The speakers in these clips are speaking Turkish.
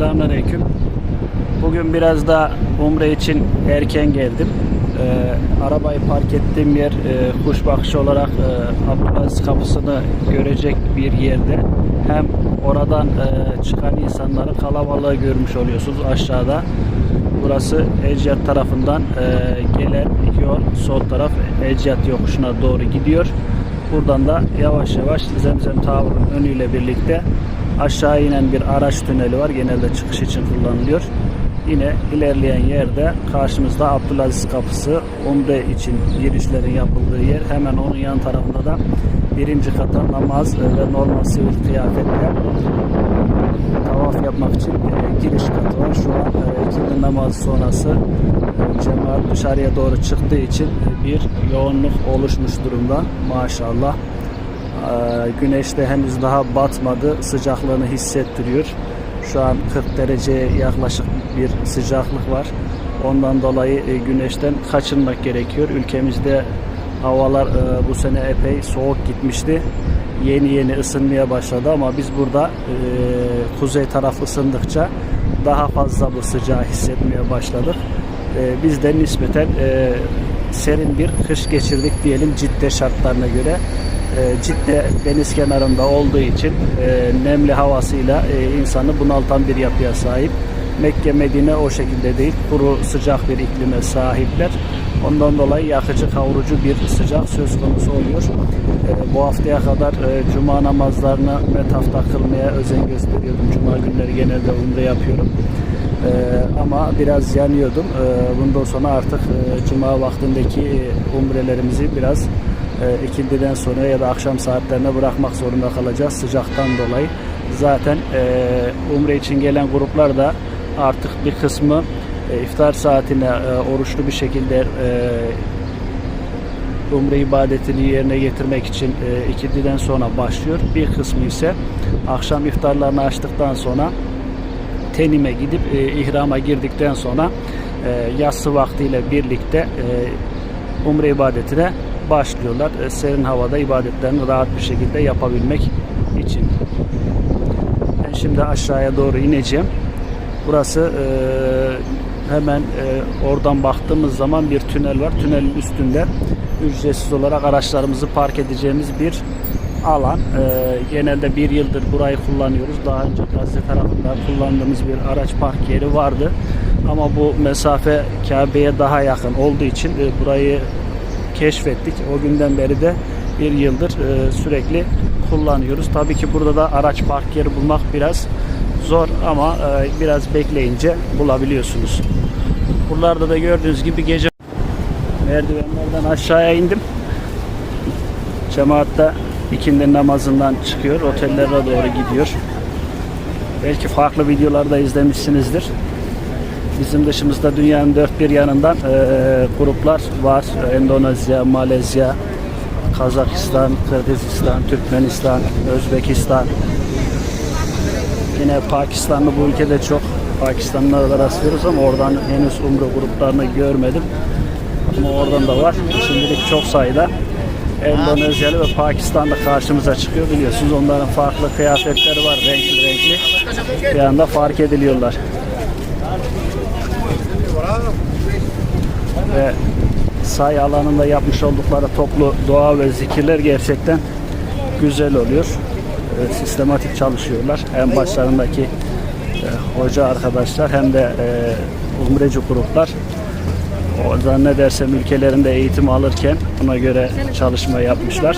Selamünaleyküm. Bugün biraz da Umre için erken geldim. Ee, arabayı park ettiğim yer e, kuş bakışı olarak e, Abdülaziz kapısını görecek bir yerde. Hem oradan e, çıkan insanların kalabalığı görmüş oluyorsunuz aşağıda. Burası Eciyat tarafından e, gelen yol sol taraf Eciyat yokuşuna doğru gidiyor. Buradan da yavaş yavaş Zemzem Tower'ın önüyle birlikte aşağı inen bir araç tüneli var. Genelde çıkış için kullanılıyor. Yine ilerleyen yerde karşımızda Abdülaziz Kapısı, Umre için girişlerin yapıldığı yer. Hemen onun yan tarafında da birinci kata namaz ve normal sivil kıyafetle tavaf yapmak için e, giriş katı var. Şu an e, ikindi namazı sonrası e, cemaat dışarıya doğru çıktığı için bir yoğunluk oluşmuş durumda maşallah. E, güneş de henüz daha batmadı. Sıcaklığını hissettiriyor. Şu an 40 dereceye yaklaşık bir sıcaklık var. Ondan dolayı e, güneşten kaçınmak gerekiyor. Ülkemizde havalar e, bu sene epey soğuk gitmişti. Yeni yeni ısınmaya başladı ama biz burada e, kuzey taraf ısındıkça daha fazla bu sıcağı hissetmeye başladık. Biz de nispeten serin bir kış geçirdik diyelim Cidde şartlarına göre. E, Cidde deniz kenarında olduğu için e, nemli havasıyla e, insanı bunaltan bir yapıya sahip. Mekke, Medine o şekilde değil. Kuru, sıcak bir iklime sahipler. Ondan dolayı yakıcı, kavurucu bir sıcak söz konusu oluyor. E, bu haftaya kadar e, cuma namazlarını metafta kılmaya özen gösteriyordum. Cuma günleri genelde umre yapıyorum. E, ama biraz yanıyordum. E, bundan sonra artık e, cuma vaktindeki umrelerimizi biraz e, sonra ya da akşam saatlerine bırakmak zorunda kalacağız sıcaktan dolayı. Zaten e, umre için gelen gruplar da artık bir kısmı e, iftar saatine e, oruçlu bir şekilde e, umre ibadetini yerine getirmek için e, ikindiden sonra başlıyor. Bir kısmı ise akşam iftarlarını açtıktan sonra tenime gidip e, ihrama girdikten sonra e, yatsı vaktiyle birlikte e, umre ibadetine başlıyorlar. E, serin havada ibadetlerini rahat bir şekilde yapabilmek için. Ben şimdi aşağıya doğru ineceğim. Burası e, hemen e, oradan baktığımız zaman bir tünel var. Tünelin üstünde ücretsiz olarak araçlarımızı park edeceğimiz bir alan. Genelde bir yıldır burayı kullanıyoruz. Daha önce Gazze tarafında kullandığımız bir araç park yeri vardı. Ama bu mesafe Kabe'ye daha yakın olduğu için burayı keşfettik. O günden beri de bir yıldır e, sürekli kullanıyoruz. Tabii ki burada da araç park yeri bulmak biraz zor ama e, biraz bekleyince bulabiliyorsunuz. Buralarda da gördüğünüz gibi gece merdivenlerden aşağıya indim. Cemaat da ikindi namazından çıkıyor. Otellere doğru gidiyor. Belki farklı videolarda izlemişsinizdir. Bizim dışımızda dünyanın dört bir yanından e, gruplar var. Endonezya, Malezya, Kazakistan, Kırgızistan, Türkmenistan, Özbekistan. Yine Pakistanlı bu ülkede çok Pakistanlılara da rastlıyoruz ama oradan henüz umre gruplarını görmedim. Ama oradan da var. Şimdilik çok sayıda Endonezyalı ve Pakistanlı karşımıza çıkıyor biliyorsunuz. Onların farklı kıyafetleri var renkli renkli. Bir anda fark ediliyorlar. Ve say alanında yapmış oldukları toplu dua ve zikirler gerçekten güzel oluyor. E, sistematik çalışıyorlar. Hem başlarındaki e, hoca arkadaşlar hem de e, umreci gruplar. O zannedersem ülkelerinde eğitim alırken buna göre çalışma yapmışlar.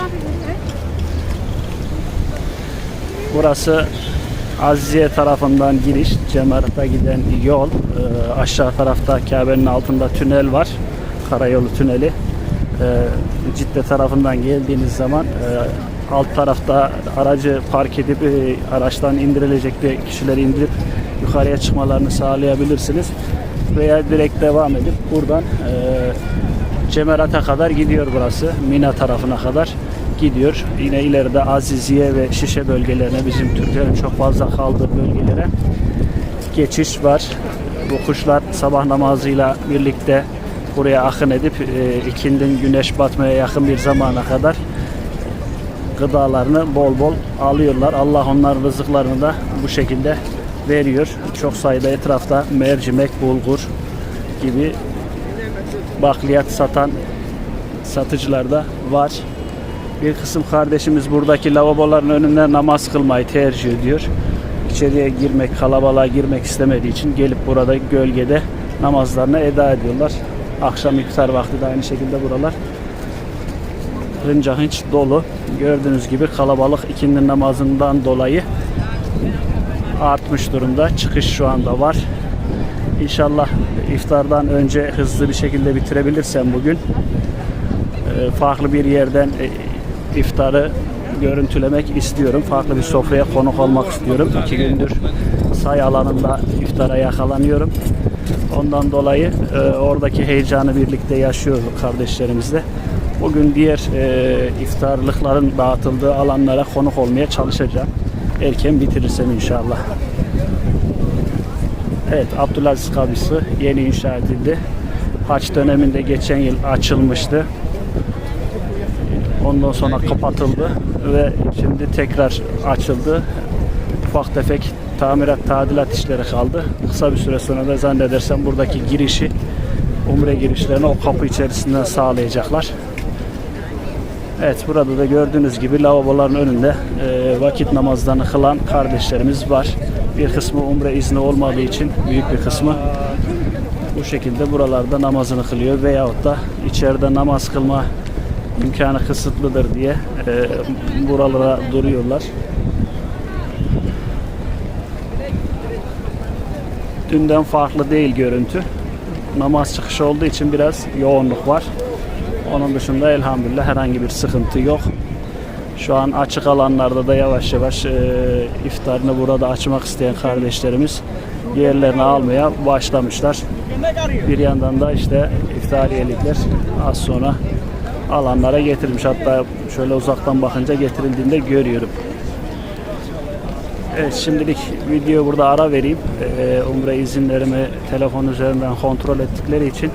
Burası Azize tarafından giriş, Cemarat'a giden yol. Ee, aşağı tarafta Kabe'nin altında tünel var. Karayolu tüneli. Ee, Cidde tarafından geldiğiniz zaman e, alt tarafta aracı park edip e, araçtan indirilecek de kişileri indirip yukarıya çıkmalarını sağlayabilirsiniz. Veya direkt devam edip buradan e, Cemerat'a kadar gidiyor burası. Mina tarafına kadar gidiyor. Yine ileride Aziziye ve Şişe bölgelerine bizim Türklerin çok fazla kaldığı bölgelere geçiş var. Bu kuşlar sabah namazıyla birlikte buraya akın edip e, ikindin güneş batmaya yakın bir zamana kadar gıdalarını bol bol alıyorlar. Allah onların rızıklarını da bu şekilde veriyor. Çok sayıda etrafta mercimek, bulgur gibi bakliyat satan satıcılar da var. Bir kısım kardeşimiz buradaki lavaboların önünde namaz kılmayı tercih ediyor. İçeriye girmek, kalabalığa girmek istemediği için gelip burada gölgede namazlarını eda ediyorlar. Akşam iftar vakti de aynı şekilde buralar hınç dolu. Gördüğünüz gibi kalabalık ikindi namazından dolayı artmış durumda. Çıkış şu anda var. İnşallah iftardan önce hızlı bir şekilde bitirebilirsem bugün e, farklı bir yerden e, iftarı görüntülemek istiyorum. Farklı bir sofraya konuk olmak istiyorum. İki gündür say alanında iftara yakalanıyorum. Ondan dolayı e, oradaki heyecanı birlikte yaşıyoruz kardeşlerimizle. Bugün diğer e, iftarlıkların dağıtıldığı alanlara konuk olmaya çalışacağım. Erken bitirirsem inşallah. Evet Abdülaziz Kabisi yeni inşa edildi. Haç döneminde geçen yıl açılmıştı. Ondan sonra kapatıldı ve şimdi tekrar açıldı. Ufak tefek tamirat, tadilat işleri kaldı. Kısa bir süre sonra da zannedersem buradaki girişi, umre girişlerini o kapı içerisinden sağlayacaklar. Evet burada da gördüğünüz gibi lavaboların önünde e, vakit namazlarını kılan kardeşlerimiz var. Bir kısmı umre izni olmadığı için büyük bir kısmı bu şekilde buralarda namazını kılıyor veyahut da içeride namaz kılma imkanı kısıtlıdır diye e, buralara duruyorlar. Dünden farklı değil görüntü. Namaz çıkışı olduğu için biraz yoğunluk var. Onun dışında elhamdülillah herhangi bir sıkıntı yok. Şu an açık alanlarda da yavaş yavaş e, iftarını burada açmak isteyen kardeşlerimiz yerlerini almaya başlamışlar. Bir yandan da işte iftariyelikler az sonra alanlara getirilmiş. Hatta şöyle uzaktan bakınca getirildiğinde görüyorum. Evet şimdilik video burada ara vereyim. Ee, umre izinlerimi telefon üzerinden kontrol ettikleri için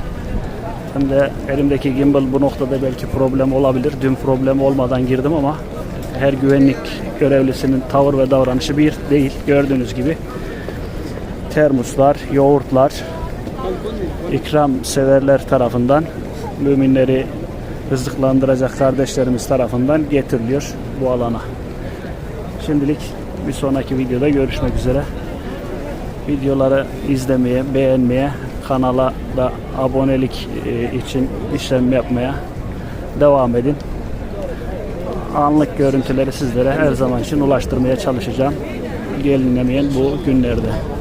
hem de elimdeki gimbal bu noktada belki problem olabilir. Dün problem olmadan girdim ama her güvenlik görevlisinin tavır ve davranışı bir değil. Gördüğünüz gibi termoslar, yoğurtlar ikram severler tarafından müminleri rızıklandıracak kardeşlerimiz tarafından getiriliyor bu alana. Şimdilik bir sonraki videoda görüşmek üzere. Videoları izlemeye, beğenmeye, kanala da abonelik e, için işlem yapmaya devam edin. Anlık görüntüleri sizlere her zaman için ulaştırmaya çalışacağım. Gelinlemeyen bu günlerde.